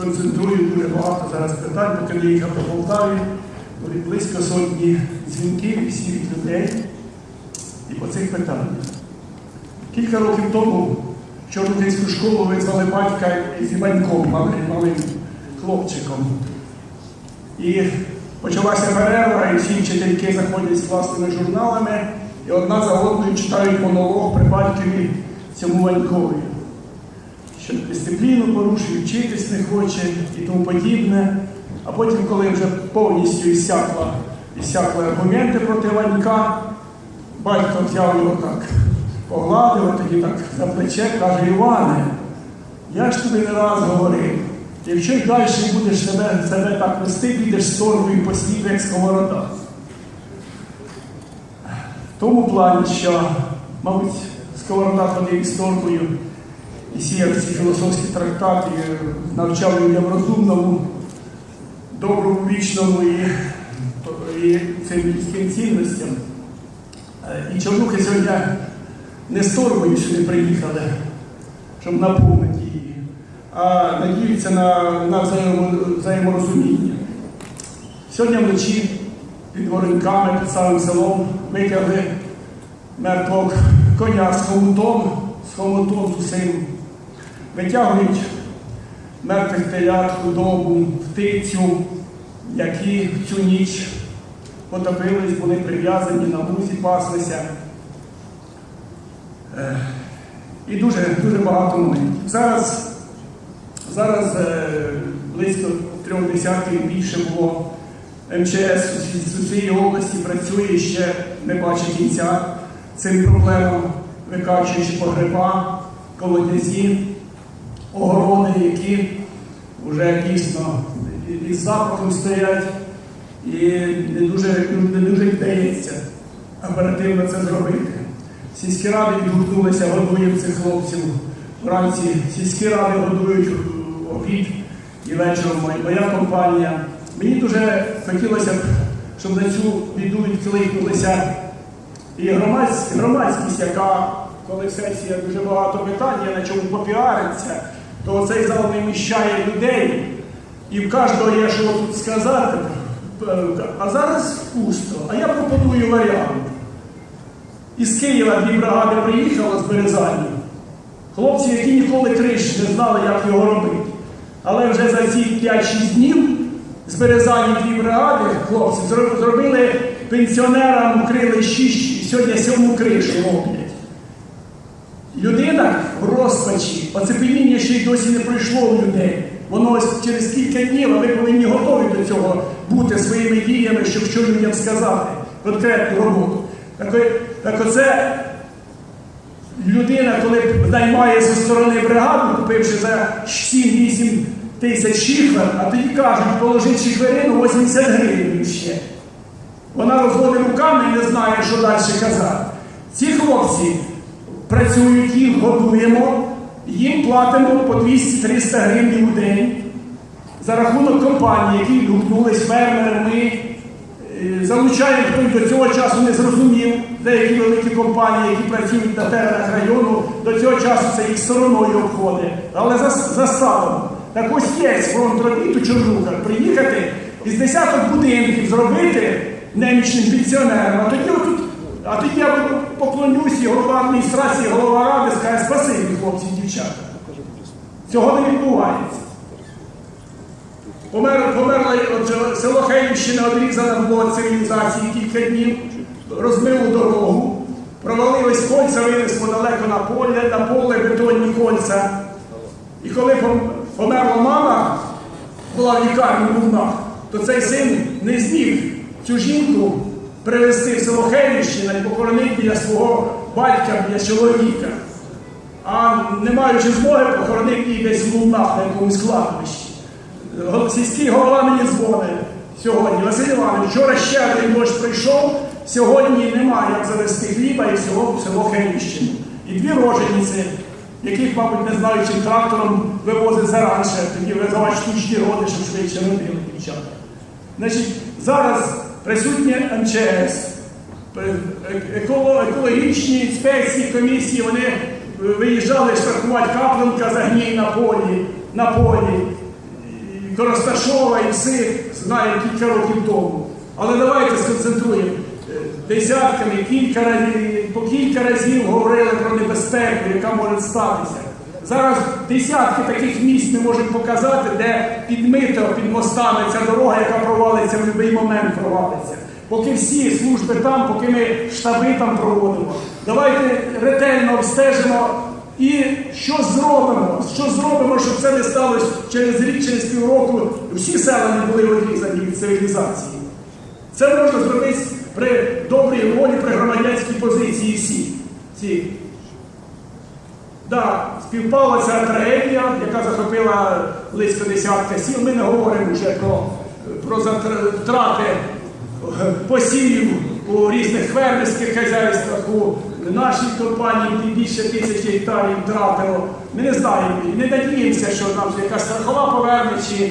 концентрую дуже багато зараз питань, бо коли я їхав по Полтаві, були близько сотні дзвінків і сірих людей і по цих питаннях. Кілька років тому в Чорнотинську школу визвали батька із Іваньком, малим, хлопчиком. І почалася перерва, і всі вчительки заходять з класними журналами, і одна за одною читають монолог при батькові цьому Ванькові. Що дисципліну порушує, вчитись не хоче і тому подібне. А потім, коли вже повністю ісякла, ісякли аргументи проти Ванька, батько взяв його так, погладив, тоді так за плече, каже, Іване, я ж тобі не раз говорив, якщо й далі будеш себе, себе так вести, підеш з торбою по світу, як сковорода. В тому плані, що, мабуть, сковорода ходив із торбою і сіяв ці філософські трактати, навчав людям розумному, доброму, вічному і, і цим людським цінностям. Е, І чорнухи сьогодні не з торбою сюди приїхали, щоб наповнити її, а надіються на, на взаєморозуміння. Сьогодні вночі під Вороньками, під самим селом витягли мертвого коня з хомутом, з хомутом з усім. Витягують мертвих телят, худобу, птицю, які в цю ніч потопились, були прив'язані на лузі, паслися. Е, І дуже, дуже багато моментів. Зараз, зараз е, близько трьох десятків більше було МЧС з усієї області працює ще не бачить кінця цим проблемам, викачуючи погреба, колодязі, огороди, які вже дійсно із запахом стоять і не дуже, не дуже вдається оперативно це зробити. Сільські ради відгукнулися, годуємо цих хлопців. Вранці сільські ради годують обід і вечором моя компанія. Мені дуже хотілося б, щоб на цю біду відкликнулися і громадськість, громадськість, яка, коли сесія дуже багато питань, є на чому попіариться, то цей зал не людей, і в кожного є що тут сказати. А зараз пусто. А я пропоную варіант. Із Києва дві бригади приїхали з Березані. Хлопці, які ніколи криш не знали, як його робити. Але вже за ці 5-6 днів з Березані дві бригади хлопці зробили пенсіонерам укрили 6, сьогодні сьому кришу роблять. Розпачі, оцепеніння ще й досі не пройшло у людей. Воно ось через кілька днів, а ви повинні готові до цього бути своїми діями, щоб що людям сказати, конкретну роботу. Так, так оце людина, коли наймає зі сторони бригаду, купивши за 7-8 тисяч шифер, а тоді кажуть, положить шиферину 80 гривень ще. Вона розводить руками і не знає, що далі казати. Ці хлопці працюють, їх годуємо, їм платимо по 200-300 гривень у день. За рахунок компаній, які відгукнулись, фермери, ми е, залучаємо, хто до цього часу не зрозумів, деякі великі компанії, які працюють на теренах району, до цього часу це їх стороною обходить. Але зас- заставимо. Так ось є фронт робіт у Чорнухах, приїхати із десяток будинків зробити немічним пенсіонерам, а тоді отут а тоді я поклонюсь і голова адміністрації, голова ради скаже спасибі, хлопці і дівчата. Цього не відбувається. Помер, померла село Хеївщина одрізана було цивілізації кілька днів, розмило дорогу, провалились кольця, винесло далеко на поле, на поле бетонні кольця. І коли померла мама, була в лікарні в то цей син не зміг цю жінку привезти в село Хелівщина і похоронити біля свого батька, біля чоловіка. А не маючи змоги, похоронив її десь в Лубнах на якомусь кладбищі. Гол- Сільський голова мені дзвонить сьогодні. Василь Іванович, вчора ще один дощ прийшов, сьогодні немає як завести хліба і всього в село Хелівщину. І дві рожениці, яких, мабуть, не знаю, чим трактором вивозить заранше, тоді визивають штучні роди, щоб швидше родили дівчата. Значить, зараз присутнє МЧС, е- екологічні інспекції, комісії, вони е, виїжджали штрафувати капленка за гній на полі, на полі. Коросташова і всіх знаємо кілька років тому. Але давайте сконцентруємо. Е, Десятками, кілька разів, по кілька разів говорили про небезпеку, яка може статися. Зараз десятки таких місць ми можемо показати, де підмита під мостами ця дорога, яка провалиться в будь-який момент провалиться. Поки всі служби там, поки ми штаби там проводимо. Давайте ретельно обстежимо і що зробимо, що зробимо, щоб це не сталося через рік, через півроку. Всі села не були відрізані від цивілізації. Це можна зробити при добрій волі, при громадянській позиції всі. Да, співпала ця трагедія, яка захопила близько десятка сіл. Ми не говоримо вже про, про втрати е, посівів у різних фермерських хазяйствах, у нашій компанії більше тисячі гектарів втратило. Ми не знаємо не надіємося, що нам якась страхова поверне чи